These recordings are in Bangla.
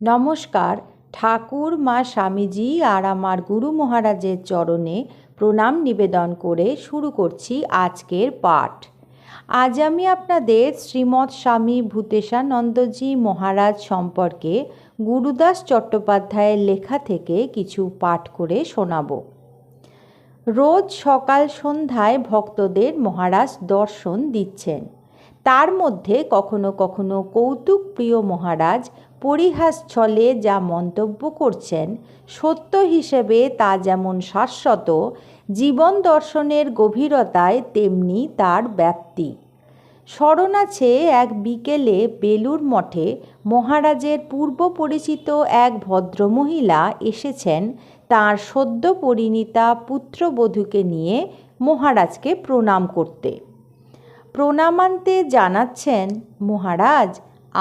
নমস্কার। ঠাকুর, মা স্বামীজি আর আমার গুরু মহারাজের চরণে প্রণাম নিবেদন করে শুরু করছি আজকের পাঠ। আজ আমি আপনাদের শ্রীমৎ স্বামী ভূতেশানন্দজি মহারাজ সম্পর্কে গুরুদাস চট্টোপাধ্যায়ের লেখা থেকে কিছু পাঠ করে শোনাব। রোজ সকাল সন্ধ্যায় ভক্তদের মহারাজ দর্শন দিচ্ছেন। তার মধ্যে কখনো কখনো কৌতুকপ্রিয় মহারাজ পরিহাস ছলে যা মন্তব্য করছেন, সত্য হিসেবে তা যেমন শাশ্বত, জীবন দর্শনের গভীরতায় তেমনি তার ব্যাপ্তি। স্মরণ আছে এক বিকেলে বেলুর মঠে মহারাজের পূর্ব পরিচিত এক ভদ্রমহিলা এসেছেন তাঁর সদ্য পরিণীতা পুত্রবধূকে নিয়ে মহারাজকে প্রণাম করতে। প্রণামান্তে জানাচ্ছেন, মহারাজ,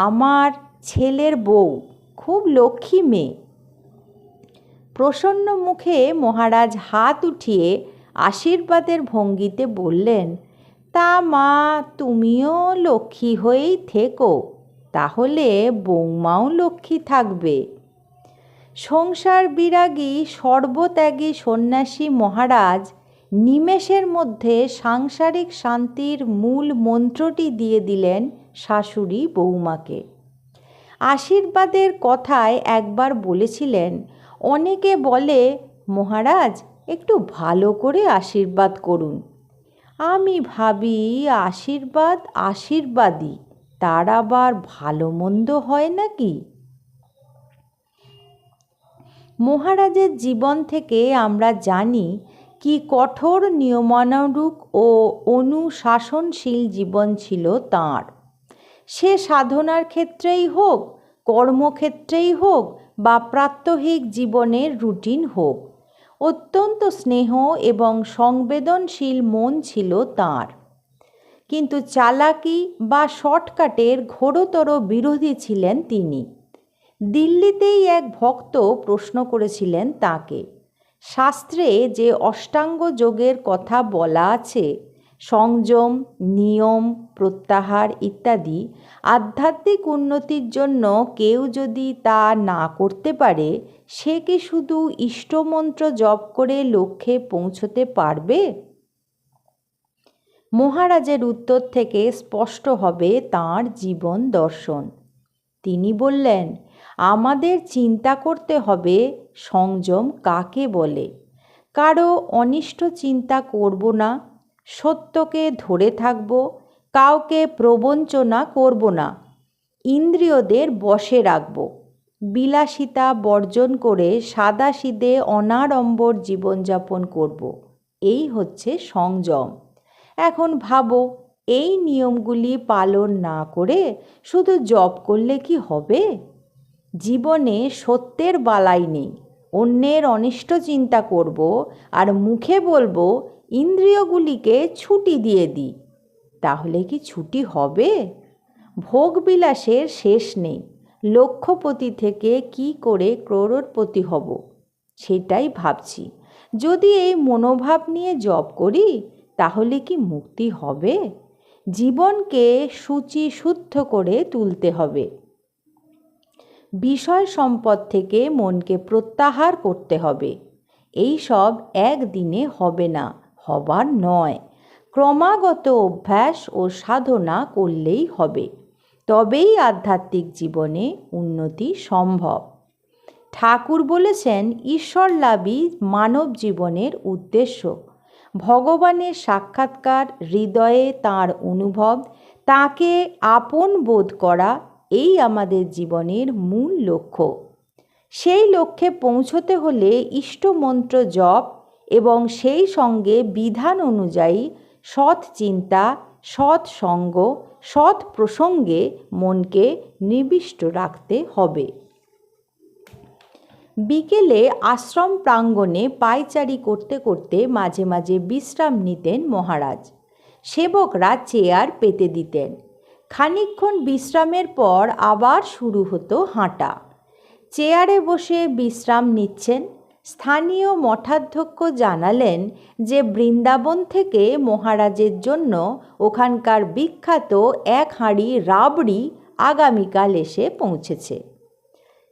আমার ছেলের বউ, খুব লক্ষ্মী মেয়ে। প্রসন্ন মুখে মহারাজ হাত উঠিয়ে আশীর্বাদের ভঙ্গিতে বললেন, তা মা, তুমিও লক্ষ্মী হয়েই থেকো, তাহলে বৌমাও লক্ষ্মী থাকবে। সংসার বিরাগী, সর্বত্যাগী সন্ন্যাসী মহারাজ নিমেষের মধ্যে সাংসারিক শান্তির মূল মন্ত্রটি দিয়ে দিলেন শাশুড়ি বৌমাকে। আশীর্বাদের কথায় একবার বলেছিলেন, অনেকে বলে, মহারাজ, একটু ভালো করে আশীর্বাদ করুন। আমি ভাবি, আশীর্বাদ আশীর্বাদই, তার আবার ভালো মন্দ হয় নাকি? মহারাজের জীবন থেকে আমরা জানি, কি কঠোর নিয়মানুরূপ ও অনুশাসনশীল জীবন ছিল তাঁর। সে সাধনার ক্ষেত্রেই হোক, কর্মক্ষেত্রেই হোক বা প্রাত্যহিক জীবনের রুটিন হোক। অত্যন্ত স্নেহ এবং সংবেদনশীল মন ছিল তাঁর। কিন্তু চালাকি বা শর্টকাটের ঘোরতর বিরোধী ছিলেন তিনি। দিল্লিতেই এক ভক্ত প্রশ্ন করেছিলেন তাকে, শাস্ত্রে যে অষ্টাঙ্গ যোগের কথা বলা আছে সংযম, নিয়ম, প্রত্যাহার ইত্যাদি আধ্যাত্মিক উন্নতির জন্য কেউ যদি তা না করতে পারে, সে কি শুধু ইষ্টমন্ত্র জপ করে লক্ষ্যে পৌঁছতে পারবে? মহারাজের উত্তর থেকে স্পষ্ট হবে তাঁর জীবন দর্শন। তিনি বললেন, আমাদের চিন্তা করতে হবে সংযম কাকে বলে? কারও অনিষ্ট চিন্তা করব না সত্যকে ধরে থাকব, কাউকে প্রবঞ্চনা করব না। ইন্দ্রিয়দের বশে রাখব। বিলাসিতা বর্জন করে সাদাসিদে অনাড়ম্বর জীবনযাপন করব। এই হচ্ছে সংযম। এখন ভাবো, এই নিয়মগুলি পালন না করে শুধু জপ করলে কি হবে? জীবনে সত্যের বালাই নেই। অন্যের অনিষ্ট চিন্তা করব আর মুখে বলব ইন্দ্রিয়গুলিকে ছুটি দিয়ে দিই। তাহলে কি ছুটি হবে? ভোগবিলাসের শেষ নেই। লক্ষ্যপতি থেকে কি করে ক্রোড়পতি হব? সেটাই ভাবছি। যদি এই মনোভাব নিয়ে জব করি, তাহলে কি মুক্তি হবে? জীবনকে সূচি শুদ্ধ করে তুলতে হবে। বিষয় সম্পদ থেকে মনকে প্রত্যাহার করতে হবে। এই সব একদিনে হবে না। হবার নয়। ক্রমাগত অভ্যাস ও সাধনা করলেই হবে। তবেই আধ্যাত্মিক জীবনে উন্নতি সম্ভব। ঠাকুর বলেছেন, ঈশ্বর লাভই মানব জীবনের উদ্দেশ্য। ভগবানের সাক্ষাৎকার, হৃদয়ে তার অনুভব, তাকে আপন বোধ করা, এই আমাদের জীবনের মূল লক্ষ্য। সেই লক্ষ্যে পৌঁছতে হলে ইষ্টমন্ত্র জপ এবং সেই সঙ্গে বিধান অনুযায়ী সৎ চিন্তা, সৎ সঙ্গ, সৎ প্রসঙ্গে মনকে নিবিষ্ট রাখতে হবে। বিকেলে আশ্রম প্রাঙ্গণে পায়চারি করতে করতে মাঝে মাঝে বিশ্রাম নিতেন মহারাজ। সেবকরা চেয়ার পেতে দিতেন। খানিক্ষণ বিশ্রামের পর আবার শুরু হতো হাঁটা। চেয়ারে বসে বিশ্রাম নিচ্ছেন স্থানীয় মঠাধ্যক্ষ জানালেন যে বৃন্দাবন থেকে মহারাজের জন্য ওখানকার বিখ্যাত এক হাঁড়ি রাবড়ি আগামীকাল এসে পৌঁছেছে।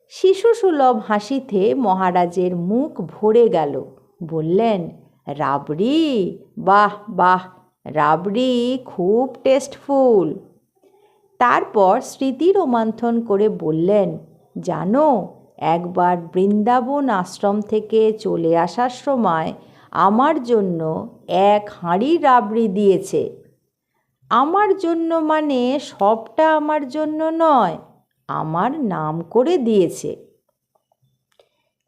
শিশুসুলভ হাসিতে মহারাজের মুখ ভরে গেল। বললেন, রাবড়ি? বাহ বাহ, রাবড়ি খুব টেস্টফুল। তারপর স্মৃতি রোমান্থন করে বললেন, জানো একবার বৃন্দাবন আশ্রম থেকে চলে আসার সময় আমার জন্য এক হাঁড়ি রাবড়ি দিয়েছে। আমার জন্য মানে সবটা আমার জন্য নয়, আমার নাম করে দিয়েছে।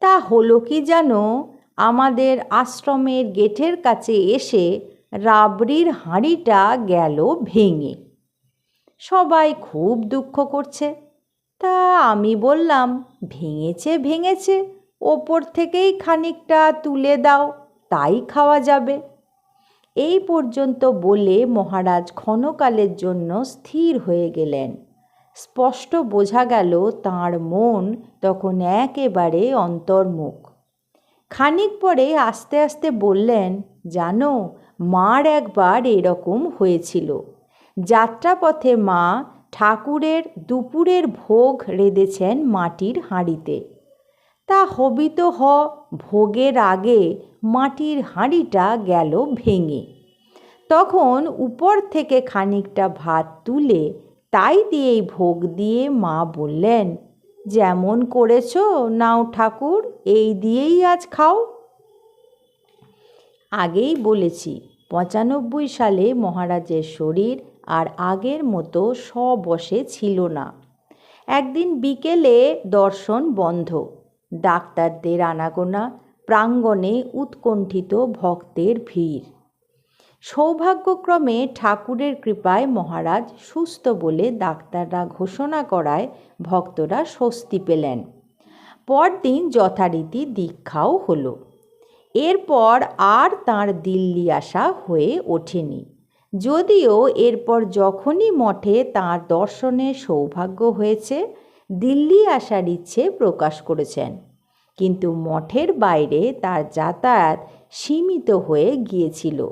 তা হলো কি জানো, আমাদের আশ্রমের গেটের কাছে এসে রাবড়ির হাঁড়িটা গেল ভেঙে। সবাই খুব দুঃখ করছে। তা আমি বললাম, ভেঙেছে ভেঙেছে। ওপর থেকেই খানিকটা তুলে দাও, তাই খাওয়া যাবে। এই পর্যন্ত বলে মহারাজ ক্ষণকালের জন্য স্থির হয়ে গেলেন। স্পষ্ট বোঝা গেল তাঁর মন তখন একেবারে অন্তর্মুখ। খানিক পরে আস্তে আস্তে বললেন, জানো, মার একবার এরকম হয়েছিল। যাত্রাপথে মা ঠাকুরের দুপুরের ভোগ রেঁধেছেন মাটির হাঁড়িতে। তা হবিত হ, ভোগের আগে মাটির হাঁড়িটা গেল ভেঙে। তখন উপর থেকে খানিকটা ভাত তুলে তাই দিয়েই ভোগ দিয়ে মা বললেন, যেমন করেছ, নাও ঠাকুর, এই দিয়েই আজ খাও। আগেই বলেছি, পঁচানব্বই সালে মহারাজের শরীর আর আগের মতো স্ববশে ছিল না। একদিন বিকেলে দর্শন বন্ধ। ডাক্তারদের আনাগোনা, প্রাঙ্গণে উৎকণ্ঠিত ভক্তের ভিড়। সৌভাগ্যক্রমে ঠাকুরের কৃপায় মহারাজ সুস্থ বলে ডাক্তাররা ঘোষণা করায় ভক্তরা স্বস্তি পেলেন। পরদিন যথারীতি দীক্ষাও হলো। এরপর আর তার দিল্লি আসা হয়ে ওঠেনি। যদিও এরপর যখনই মঠে তাঁর দর্শনের সৌভাগ্য হয়েছে, দিল্লি আসার ইচ্ছে প্রকাশ করেছেন। কিন্তু মঠের বাইরে তার যাতায়াত সীমিত হয়ে গিয়েছিল।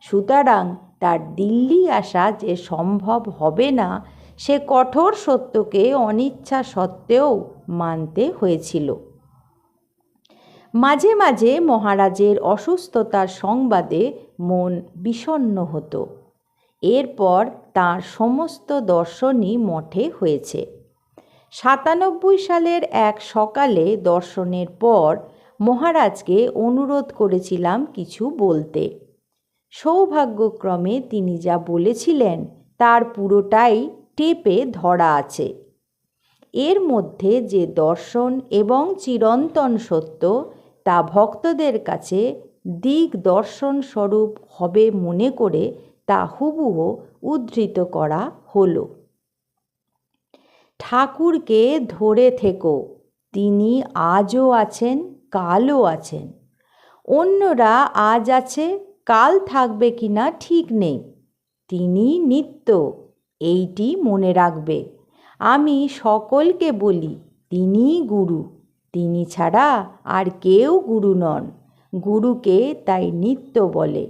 সুতরাং তার দিল্লি আসা যে সম্ভব হবে না, সে কঠোর সত্যকে অনিচ্ছা সত্ত্বেও মানতে হয়েছিল। মাঝে মাঝে মহারাজের অসুস্থতার সংবাদে মন বিষণ্ন হতো। এরপর তার সমস্ত দর্শনই মঠে হয়েছে। সাতানব্বই সালের এক সকালে দর্শনের পর মহারাজকে অনুরোধ করেছিলাম কিছু বলতে। সৌভাগ্যক্রমে তিনি যা বলেছিলেন, তার পুরোটাই টেপে ধরা আছে। এর মধ্যে যে দর্শন এবং চিরন্তন সত্য তা ভক্তদের কাছে দিক দর্শন স্বরূপ হবে মনে করে তা হুবুহ উদ্ধৃত করা হলো। ঠাকুরকে ধরে থেকো, তিনি আজও আছেন, কালও আছেন। অন্যরা আজ আছে, কাল থাকবে কি না ঠিক নেই। তিনি নিত্য, এইটি মনে রাখবে। আমি সকলকে বলি তিনি গুরু। তিনি ছাড়া আর কেউ গুরু নন। গুরুকে তাই নিত্য বলে,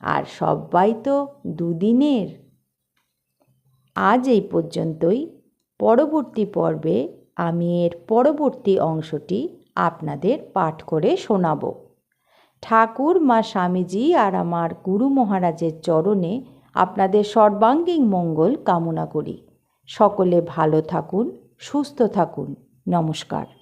আর সব্বাই তো দুদিনের। আজ এই পর্যন্তই। পরবর্তী পর্বে আমি এর পরবর্তী অংশটি আপনাদের পাঠ করে শোনাব। ঠাকুর, মা স্বামীজি আর আমার গুরু মহারাজের চরণে আপনাদের সর্বাঙ্গীন মঙ্গল কামনা করি। সকলে ভালো থাকুন, সুস্থ থাকুন। নমস্কার।